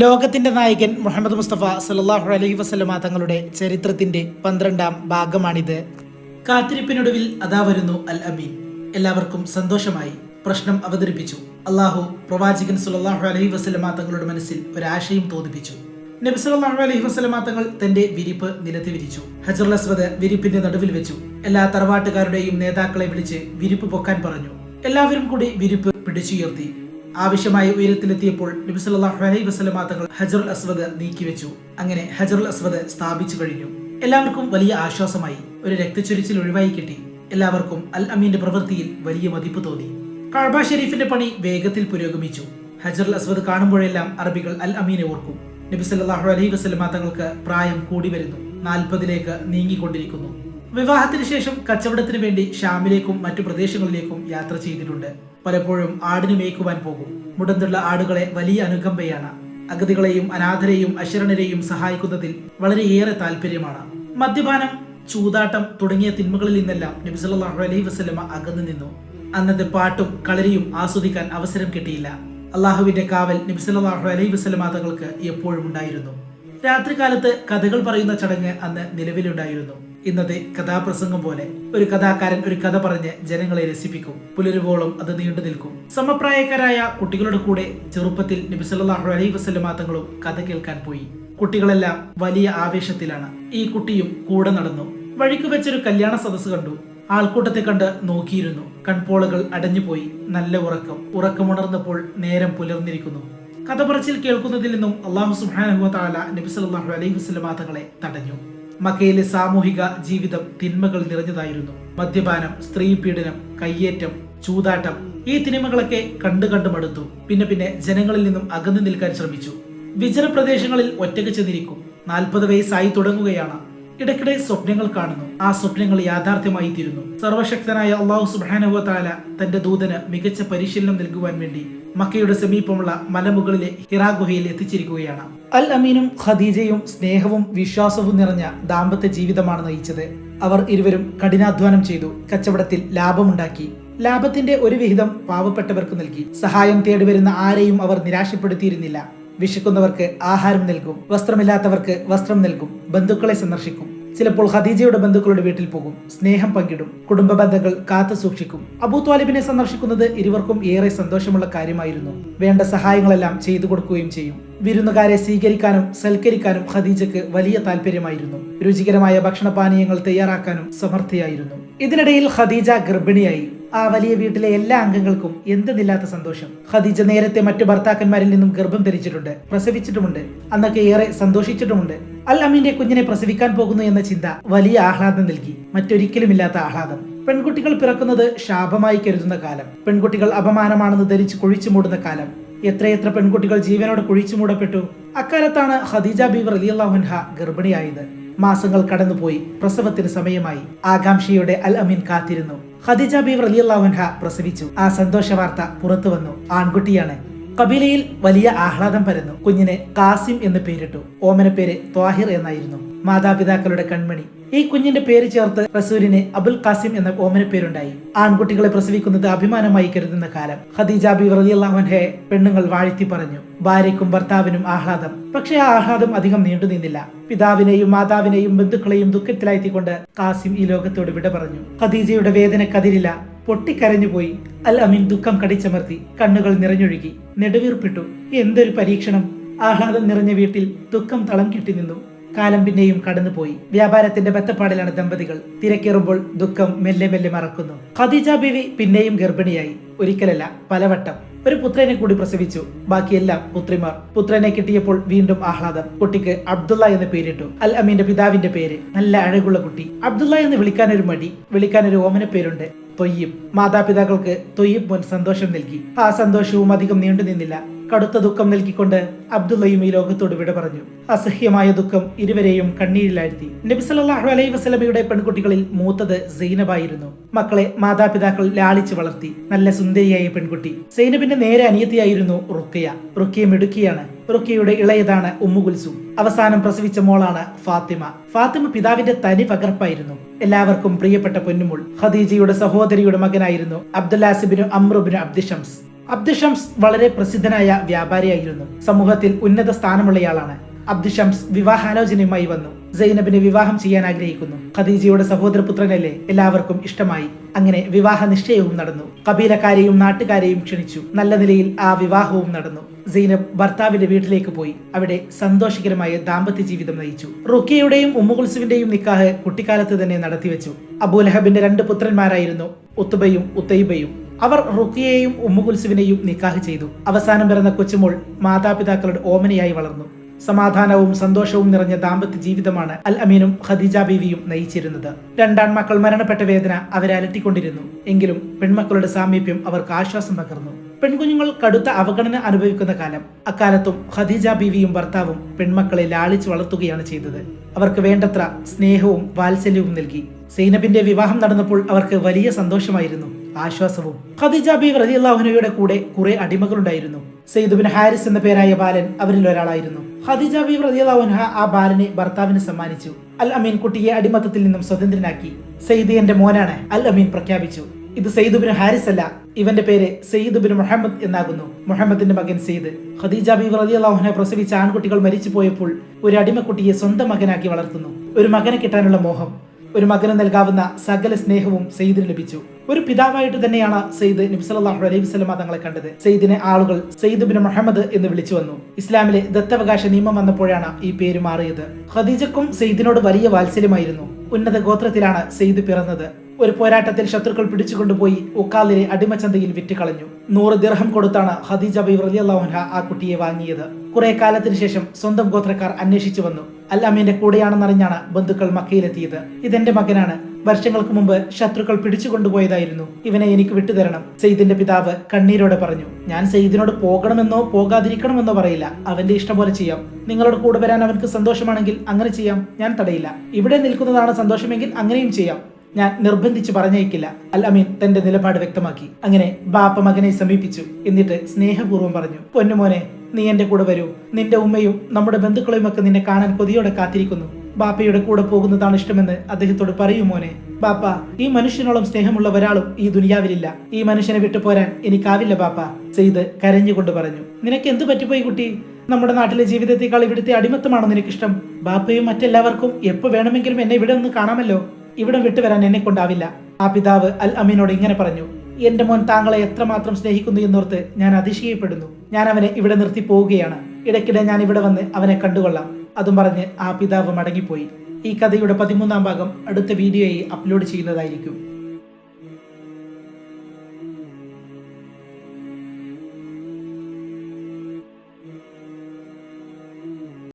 ലോകത്തിന്റെ നായകൻ മുഹമ്മദ് മുസ്തഫ സല്ലാഹു അലഹി വസ്ലമ തങ്ങളുടെ ചരിത്രത്തിന്റെ പന്ത്രണ്ടാം ഭാഗമാണിത്. കാത്തിരിപ്പിനൊടുവിൽ അതാ വരുന്നു അൽ അമീൻ. എല്ലാവർക്കും സന്തോഷമായി പ്രശ്നം അവതരിപ്പിച്ചു. അള്ളാഹു പ്രവാചകൻ സുല്ലാഹു അലഹി വസ്ലമ തങ്ങളുടെ മനസ്സിൽ ഒരാശയം തോന്നിപ്പിച്ചു. നബി സല്ലല്ലാഹു അലഹി വസ്ലമ തങ്ങൾ തന്റെ വിരിപ്പ് നിരത്തി വിരിച്ചു. ഹജറുൽ അസ്വദ് വിരിപ്പിന്റെ നടുവിൽ വെച്ചു. എല്ലാ തറവാട്ടുകാരുടെയും നേതാക്കളെ വിളിച്ച് വിരിപ്പ് പൊക്കാൻ പറഞ്ഞു. എല്ലാവരും കൂടി വിരിപ്പ് പിടിച്ചുയർത്തി. ആവശ്യമായ ഉയരത്തിലെത്തിയപ്പോൾ നബി സല്ലല്ലാഹു അലൈഹി തങ്ങൾ ഹജറുൽ അസ്വദ് നീക്കിവെച്ചു. അങ്ങനെ ഹജറുൽ അസ്വദ് സ്ഥാപിച്ചു കഴിഞ്ഞു. എല്ലാവർക്കും വലിയ ആശ്വാസമായി. ഒരു രക്തച്ചൊരിച്ചിൽ ഒഴിവായി കിട്ടി. എല്ലാവർക്കും അൽ അമീന്റെ പ്രവൃത്തിയിൽ വലിയ മതിപ്പ് തോന്നി. കാഴ്ബ ഷെരീഫിന്റെ പണി വേഗത്തിൽ പുരോഗമിച്ചു. ഹജറുൽ അസ്വദ് കാണുമ്പോഴെല്ലാം അറബികൾ അൽ അമീനെ ഓർക്കും നബി സല്ലല്ലാഹു അലൈഹി വസല്ലമ തങ്ങൾക്ക് പ്രായം കൂടി വരുന്നു. നാൽപ്പതിലേക്ക് നീങ്ങിക്കൊണ്ടിരിക്കുന്നു. വിവാഹത്തിന് ശേഷം കച്ചവടത്തിന് വേണ്ടി ഷാമിലേക്കും മറ്റു പ്രദേശങ്ങളിലേക്കും യാത്ര ചെയ്തിട്ടുണ്ട്. പലപ്പോഴും ആടിനു മേയ്ക്കുവാൻ പോകും. മുടന്തുള്ള ആടുകളെ വലിയ അനുകമ്പയാണ്. അഗതികളെയും അനാഥരെയും അശരണരെയും സഹായിക്കുന്നതിൽ വളരെയേറെ താല്പര്യമാണ് മദ്യപാനം ചൂതാട്ടം തുടങ്ങിയ തിന്മകളിൽ നിന്നെല്ലാം സല്ലല്ലാഹു അലൈഹി വസല്ലമ അകന്നു നിന്നു. അന്നത്തെ പാട്ടും കളരിയും ആസ്വദിക്കാൻ അവസരം കിട്ടിയില്ല. അള്ളാഹുവിന്റെ കാവൽ നബി സല്ലല്ലാഹു അലൈഹി വസല്ലമ തങ്ങൾക്ക് എപ്പോഴും ഉണ്ടായിരുന്നു. രാത്രികാലത്ത് കഥകൾ പറയുന്ന ചടങ്ങ് അന്ന് നിലവിലുണ്ടായിരുന്നു. ഇന്നത്തെ കഥാപ്രസംഗം പോലെ ഒരു കഥാകാരൻ ഒരു കഥ പറഞ്ഞ് ജനങ്ങളെ രസിപ്പിക്കും. പുലരുവോളം അത് നീണ്ടു നിൽക്കും. സമപ്രായക്കാരായ കുട്ടികളുടെ കൂടെ ചെറുപ്പത്തിൽ നബിസല്ലാഹു വസല്ലമ തങ്ങളും കഥ കേൾക്കാൻ പോയി. കുട്ടികളെല്ലാം വലിയ ആവേശത്തിലാണ്. ഈ കുട്ടിയും കൂടെ നടന്നു. വഴിക്ക് വെച്ചൊരു കല്യാണ സദസ്സ് കണ്ടു. ആൾക്കൂട്ടത്തെ കണ്ട് നോക്കിയിരുന്നു. കൺപോളകൾ അടഞ്ഞുപോയി. നല്ല ഉറക്കം. ഉറക്കമുണർന്നപ്പോൾ നേരം പുലർന്നിരിക്കുന്നു. കഥ പറച്ചിൽ കേൾക്കുന്നതിൽ നിന്നും അള്ളാഹു സുബ്ഹാനഹു തആല നബി സല്ലല്ലാഹു അലൈഹി വസല്ലമ തങ്ങളെ തടഞ്ഞു. മക്കയിലെ സാമൂഹിക ജീവിതം തിന്മകൾ നിറഞ്ഞതായിരുന്നു. മദ്യപാനം സ്ത്രീ പീഡനം കയ്യേറ്റം ചൂതാട്ടം ഈ തിന്മകളൊക്കെ കണ്ടു കണ്ടു മടുത്തു. പിന്നെ പിന്നെ ജനങ്ങളിൽ നിന്നും അകന്നു നിൽക്കാൻ ശ്രമിച്ചു. വിജന പ്രദേശങ്ങളിൽ ഒറ്റയ്ക്ക് ചെന്നിരിക്കും. നാൽപ്പത് വയസ്സായി തുടങ്ങുകയാണ്. ഇടയ്ക്കിടെ സ്വപ്നങ്ങൾ കാണുന്നു. ആ സ്വപ്നങ്ങൾ യാഥാർത്ഥ്യമായി തീരുന്നു. സർവശക്തനായ അള്ളാഹു സുബാനുവ താല തന്റെ ദൂതന് മികച്ച പരിശീലനം നൽകുവാൻ വേണ്ടി മക്കയുടെ സമീപമുള്ള മലമുകളിലെ ഹിറാ ഗുഹയിൽ എത്തിച്ചിരിക്കുകയാണ്. അൽ അമീനും ഖദീജയും സ്നേഹവും വിശ്വാസവും നിറഞ്ഞ ദാമ്പത്യ ജീവിതമാണ് നയിച്ചത്. അവർ ഇരുവരും കഠിനാധ്വാനം ചെയ്തു കച്ചവടത്തിൽ ലാഭമുണ്ടാക്കി. ലാഭത്തിന്റെ ഒരു വിഹിതം പാവപ്പെട്ടവർക്ക് നൽകി. സഹായം തേടി വരുന്ന ആരെയും അവർ നിരാശപ്പെടുത്തിയിരുന്നില്ല. വിശക്കുന്നവർക്ക് ആഹാരം നൽകും വസ്ത്രമില്ലാത്തവർക്ക് വസ്ത്രം നൽകും ബന്ധുക്കളെ സന്ദർശിക്കും. ചിലപ്പോൾ ഖദീജയുടെ ബന്ധുക്കളുടെ വീട്ടിൽ പോകും സ്നേഹം പങ്കിടും കുടുംബ ബന്ധങ്ങൾ കാത്തു സൂക്ഷിക്കും. അബൂ ത്വാലിബിനെ സന്ദർശിക്കുന്നത് ഇരുവർക്കും ഏറെ സന്തോഷമുള്ള കാര്യമായിരുന്നു. വേണ്ട സഹായങ്ങളെല്ലാം ചെയ്തു കൊടുക്കുകയും ചെയ്യും. വിരുന്നുകാരെ സ്വീകരിക്കാനും സൽക്കരിക്കാനും ഖദീജക്ക് വലിയ താല്പര്യമായിരുന്നു രുചികരമായ ഭക്ഷണപാനീയങ്ങൾ തയ്യാറാക്കാനും സമർത്ഥയായിരുന്നു. ഇതിനിടയിൽ ഖദീജ ഗർഭിണിയായി. ആ വലിയ വീട്ടിലെ എല്ലാ അംഗങ്ങൾക്കും എന്തെന്നില്ലാത്ത സന്തോഷം. ഖദീജ നേരത്തെ മറ്റു ഭർത്താക്കന്മാരിൽ നിന്നും ഗർഭം ധരിച്ചിട്ടുണ്ട് പ്രസവിച്ചിട്ടുമുണ്ട്. അന്നൊക്കെ ഏറെ സന്തോഷിച്ചിട്ടുമുണ്ട്. അൽ അമീന്റെ കുഞ്ഞിനെ പ്രസവിക്കാൻ പോകുന്നു എന്ന ചിന്ത വലിയ ആഹ്ലാദം നൽകി. മറ്റൊരിക്കലുമില്ലാത്ത ആഹ്ലാദം. പെൺകുട്ടികൾ പിറക്കുന്നത് ശാപമായി കരുതുന്ന കാലം. പെൺകുട്ടികൾ അപമാനമാണെന്ന് ധരിച്ച് കുഴിച്ചു മൂടുന്ന കാലം. എത്രയെത്ര പെൺകുട്ടികൾ ജീവനോട് കുഴിച്ചു മൂടപ്പെട്ടു. അക്കാലത്താണ് ഖദീജ ബീവർ അലിയല്ലാഹുൻഹ ഗർഭിണിയായത്. മാസങ്ങൾ കടന്നുപോയി പ്രസവത്തിന് സമയമായി. ആകാംക്ഷയുടെ അൽ അമീൻ കാത്തിരുന്നു. ഖദീജ ബീവർ അലിയല്ലാഹുൻഹ പ്രസവിച്ചു. ആ സന്തോഷ വാർത്ത പുറത്തു വന്നു ആൺകുട്ടിയാണ്. കബീലയിൽ വലിയ ആഹ്ലാദം പരന്നു. കുഞ്ഞിനെ കാസിം എന്ന് പേരിട്ടു. ഓമന പേര് ത്വാഹിർ എന്നായിരുന്നു. മാതാപിതാക്കളുടെ കൺമണി. ഈ കുഞ്ഞിന്റെ പേര് ചേർത്ത് റസൂലിനെ അബുൽ കാസിം എന്ന ഓമന പേരുണ്ടായി. ആൺകുട്ടികളെ പ്രസവിക്കുന്നത് അഭിമാനമായി കരുതുന്ന കാലം. ഖദീജ ബി റളിയല്ലാഹുൻഹെ പെണ്ണുങ്ങൾ വാഴ്ത്തി പറഞ്ഞു. ഭാര്യയ്ക്കും ഭർത്താവിനും ആഹ്ലാദം. പക്ഷേ ആ ആഹ്ലാദം അധികം നീണ്ടു നിന്നില്ല. പിതാവിനെയും മാതാവിനെയും ബന്ധുക്കളെയും ദുഃഖത്തിലായിത്തിക്കൊണ്ട് കാസിം ഈ ലോകത്തോട് വിട പറഞ്ഞു. ഖദീജയുടെ വേദന കതിരില്ല. പൊട്ടിക്കരഞ്ഞുപോയി അൽ അമീൻ ദുഃഖം കടിച്ചമർത്തി കണ്ണുകൾ നിറഞ്ഞൊഴുകി. നെടുവീർപ്പിട്ടു. എന്തൊരു പരീക്ഷണം. ആഹ്ലാദം നിറഞ്ഞ വീട്ടിൽ ദുഃഖം തളം കെട്ടി നിന്നു. കാലം പിന്നെയും കടന്നുപോയി. വ്യാപാരത്തിന്റെ ബത്തപ്പാടിലാണ് ദമ്പതികൾ. തിരക്കേറുമ്പോൾ ദുഃഖം മെല്ലെ മെല്ലെ മറക്കുന്നു. ഖദീജ ബിവി പിന്നെയും ഗർഭിണിയായി. ഒരിക്കലല്ല പലവട്ടം. ഒരു പുത്രനെ കൂടി പ്രസവിച്ചു. ബാക്കിയെല്ലാം പുത്രിമാർ. പുത്രനെ കിട്ടിയപ്പോൾ വീണ്ടും ആഹ്ലാദം. കുട്ടിക്ക് അബ്ദുള്ള എന്ന് പേരിട്ടു. അൽ അമീന്റെ പിതാവിന്റെ പേര്. നല്ല അഴകുള്ള കുട്ടി. അബ്ദുള്ള എന്ന് വിളിക്കാനൊരു മടി. വിളിക്കാനൊരു ഓമന പേരുണ്ട് തൊയ്യബ് മാതാപിതാക്കൾക്ക് തൊയ്യബ് സന്തോഷം നൽകി. ആ സന്തോഷവും അധികം നീണ്ടു നിന്നില്ല കടുത്ത ദുഃഖം നൽകിക്കൊണ്ട് അബ്ദുള്ളയും ഈ ലോകത്തോട് വിട പറഞ്ഞു. അസഹ്യമായ ദുഃഖം ഇരുവരെയും കണ്ണീരിലാഴ്ത്തി. നബി സല്ലല്ലാഹു അലൈഹി വസ്ലമയുടെ പെൺകുട്ടികളിൽ മൂത്തത് സൈനബായിരുന്നു. മക്കളെ മാതാപിതാക്കൾ ലാളിച്ചു വളർത്തി. നല്ല സുന്ദരിയായ പെൺകുട്ടി. സൈനബിന്റെ നേരെ അനിയത്തിയായിരുന്നു റുക്കിയ റുക്കിയ മിടുക്കിയാണ്. റുക്കിയയുടെ ഇളയതാണ് ഉമ്മു കുൽസും. അവസാനം പ്രസവിച്ച മോളാണ് ഫാത്തിമ. ഫാത്തിമ പിതാവിന്റെ തനി പകർപ്പായിരുന്നു. എല്ലാവർക്കും പ്രിയപ്പെട്ട പൊന്നുമുൾ. ഖദീജയുടെ സഹോദരിയുടെ മകനായിരുന്നു അബ്ദുല്ലാസിബിനു അമ്രുബിനു അബ്ദിഷംസ്. അബ്ദു ഷംസ് വളരെ പ്രസിദ്ധനായ വ്യാപാരിയായിരുന്നു. സമൂഹത്തിൽ ഉന്നത സ്ഥാനമുള്ളയാളാണ്. അബ്ദുഷംസ് വിവാഹാലോചനയുമായി വന്നു. സൈനബിനെ വിവാഹം ചെയ്യാൻ ആഗ്രഹിക്കുന്നു. ഖദീജയുടെ സഹോദരപുത്രനല്ലേ എല്ലാവർക്കും ഇഷ്ടമായി. അങ്ങനെ വിവാഹ നിശ്ചയവും നടന്നു. കബീലക്കാരെയും നാട്ടുകാരെയും ക്ഷണിച്ചു. നല്ല നിലയിൽ ആ വിവാഹവും നടന്നു. സൈനബ് ഭർത്താവിന്റെ വീട്ടിലേക്ക് പോയി. അവിടെ സന്തോഷകരമായ ദാമ്പത്യ ജീവിതം നയിച്ചു. റുക്കിയുടെയും ഉമ്മുകുൽസുവിന്റെയും നിക്കാഹ് കുട്ടിക്കാലത്ത് തന്നെ നടത്തിവെച്ചു. അബൂലഹബിന്റെ രണ്ട് പുത്രന്മാരായിരുന്നു ഉത്തുബയും ഉത്തൈബയും. അവർ റുക്കിയെയും ഉമ്മുകുൽസുവിനെയും നിക്കാഹ് ചെയ്തു. അവസാനം പിറന്ന കൊച്ചുമോൾ മാതാപിതാക്കളുടെ ഓമനയായി വളർന്നു. സമാധാനവും സന്തോഷവും നിറഞ്ഞ ദാമ്പത്യ ജീവിതമാണ് അൽ അമീനും ഖദീജ ബീവിയും നയിച്ചിരുന്നത്. രണ്ടാൺമക്കൾ മരണപ്പെട്ട വേദന അവരെ അലട്ടിക്കൊണ്ടിരുന്നു. എങ്കിലും പെൺമക്കളുടെ സാമീപ്യം അവർക്ക് ആശ്വാസം പകർന്നു. പെൺകുഞ്ഞുങ്ങൾ കടുത്ത അവഗണന അനുഭവിക്കുന്ന കാലം. അക്കാലത്തും ഖദീജ ബീവിയും ഭർത്താവും പെൺമക്കളെ ലാളിച്ചു വളർത്തുകയാണ് ചെയ്തത്. അവർക്ക് വേണ്ടത്ര സ്നേഹവും വാത്സല്യവും നൽകി. സൈനബിന്റെ വിവാഹം നടന്നപ്പോൾ അവർക്ക് വലിയ സന്തോഷമായിരുന്നു. ആശ്വാസവും. ഖദീജ ബി റതി അള്ളാഹുനയുടെ കൂടെ കുറെ അടിമകളുണ്ടായിരുന്നു. സെയ്ദുബിൻ ഹാരിസ് എന്ന പേരായ ബാലൻ അവരിൽ ഒരാളായിരുന്നു. ഖദീജ റതി റതിയല്ലാഹുൻഹ ആ ബാലനെ ഭർത്താവിന് സമ്മാനിച്ചു. അൽ അമീൻ കുട്ടിയെ അടിമത്തത്തിൽ നിന്നും സ്വതന്ത്രനാക്കി സെയ്ദ് എന്റെ മോനാണ് അൽ അമീൻ പ്രഖ്യാപിച്ചു. ഇത് സെയ്ദുബിൻ ഹാരിസ് അല്ല ഇവന്റെ പേര് സെയ്ദുബിൻ മുഹമ്മദ് എന്നാകുന്നു. മുഹമ്മദിന്റെ മകൻ സെയ്ദ് ഖദീജ റതി അള്ളാഹുനെ പ്രസവിച്ച ആൺകുട്ടികൾ മരിച്ചു പോയപ്പോൾ ഒരു അടിമക്കുട്ടിയെ സ്വന്തം മകനാക്കി വളർത്തുന്നു. ഒരു മകനെ കിട്ടാനുള്ള മോഹം. ഒരു മകന് നൽകാവുന്ന സകല സ്നേഹവും സെയ്ദിന് ലഭിച്ചു. ഒരു പിതാവായിട്ട് തന്നെയാണ് സെയ്ദ് നബ്സലാഹു അലൈഹി വസ്ലമ തങ്ങളെ കണ്ടത്. സെയ്ദിനെ ആളുകൾ സെയ്ദ് ബിൻ മുഹമ്മദ് എന്ന് വിളിച്ചു വന്നു. ഇസ്ലാമിലെ ദത്തവകാശ നിയമം വന്നപ്പോഴാണ് ഈ പേര് മാറിയത്. ഖദീജക്കും സെയ്ദിനോട് വലിയ വാത്സല്യമായിരുന്നു. ഉന്നത ഗോത്രത്തിലാണ് സെയ്ദ് പിറന്നത്. ഒരു പോരാട്ടത്തിൽ ശത്രുക്കൾ പിടിച്ചുകൊണ്ടുപോയി ഉക്കാലിനെ അടിമച്ചന്തയിൽ വിറ്റുകളഞ്ഞു. നൂറ് ദിർഹം കൊടുത്താണ് ഖദീജ ബൈ റളിയല്ലാഹുൻഹ ആ കുട്ടിയെ വാങ്ങിയത്. കുറെ കാലത്തിന് ശേഷം സ്വന്തം ഗോത്രക്കാർ അന്വേഷിച്ചു വന്നു. അല്ലാമീന്റെ കൂടെയാണെന്നറിഞ്ഞാണ് ബന്ധുക്കൾ മക്കയിലെത്തിയത്. ഇതെന്റെ മകനാണ്. വർഷങ്ങൾക്ക് മുമ്പ് ശത്രുക്കൾ പിടിച്ചുകൊണ്ടുപോയതായിരുന്നു. ഇവനെ എനിക്ക് വിട്ടുതരണം സെയ്ദിന്റെ പിതാവ് കണ്ണീരോടെ പറഞ്ഞു. ഞാൻ സെയ്ദിനോട് പോകണമെന്നോ പോകാതിരിക്കണമെന്നോ പറയില്ല. അവന്റെ ഇഷ്ടം പോലെ ചെയ്യാം. നിങ്ങളോട് കൂടെ വരാൻ അവൻക്ക് സന്തോഷമാണെങ്കിൽ അങ്ങനെ ചെയ്യാം. ഞാൻ തടയില്ല. ഇവിടെ നിൽക്കുന്നതാണ് സന്തോഷമെങ്കിൽ അങ്ങനെയും ചെയ്യാം. ഞാൻ നിർബന്ധിച്ച് പറഞ്ഞേക്കില്ല അൽ അമീൻ തന്റെ നിലപാട് വ്യക്തമാക്കി. അങ്ങനെ ബാപ്പ മകനെ സമീപിച്ചു. എന്നിട്ട് സ്നേഹപൂർവം പറഞ്ഞു പൊന്നുമോനെ നീ എന്റെ കൂടെ വരൂ. നിന്റെ ഉമ്മയും നമ്മുടെ ബന്ധുക്കളെയും ഒക്കെ നിന്നെ കാണാൻ കൊതിയോടെ കാത്തിരിക്കുന്നു. ബാപ്പയുടെ കൂടെ പോകുന്നതാണ് ഇഷ്ടമെന്ന് അദ്ദേഹത്തോട് പറയൂ മോനെ. ബാപ്പ ഈ മനുഷ്യനോളം സ്നേഹമുള്ള ഒരാളും ഈ ദുനിയാവിലില്ല. ഈ മനുഷ്യനെ വിട്ടു പോരാൻ എനിക്കാവില്ല ബാപ്പ സെയ്ദ് കരഞ്ഞുകൊണ്ട് പറഞ്ഞു. നിനക്ക് എന്ത് പറ്റിപ്പോയി കുട്ടി? നമ്മുടെ നാട്ടിലെ ജീവിതത്തെക്കാൾ ഇവിടുത്തെ അടിമത്തമാണോ നിനക്കിഷ്ടം? ബാപ്പയും മറ്റെല്ലാവർക്കും എപ്പോ വേണമെങ്കിലും എന്നെ ഇവിടെ ഒന്ന് കാണാമല്ലോ. ഇവിടെ വിട്ടുവരാൻ എന്നെ കൊണ്ടാവില്ല. ആ പിതാവ് അൽ അമീനോട് ഇങ്ങനെ പറഞ്ഞു എന്റെ മോൻ താങ്കളെ എത്രമാത്രം സ്നേഹിക്കുന്നു എന്നോർത്ത് ഞാൻ അതിശയപ്പെടുന്നു. ഞാൻ അവനെ ഇവിടെ നിർത്തി പോവുകയാണ്. ഇടയ്ക്കിടെ ഞാൻ ഇവിടെ വന്ന് അവനെ കണ്ടുകൊള്ളാം. അതും പറഞ്ഞ് ആ പിതാവ് മടങ്ങിപ്പോയി. ഈ കഥയുടെ പതിമൂന്നാം ഭാഗം അടുത്ത വീഡിയോയിൽ അപ്ലോഡ് ചെയ്യുന്നതായിരിക്കും.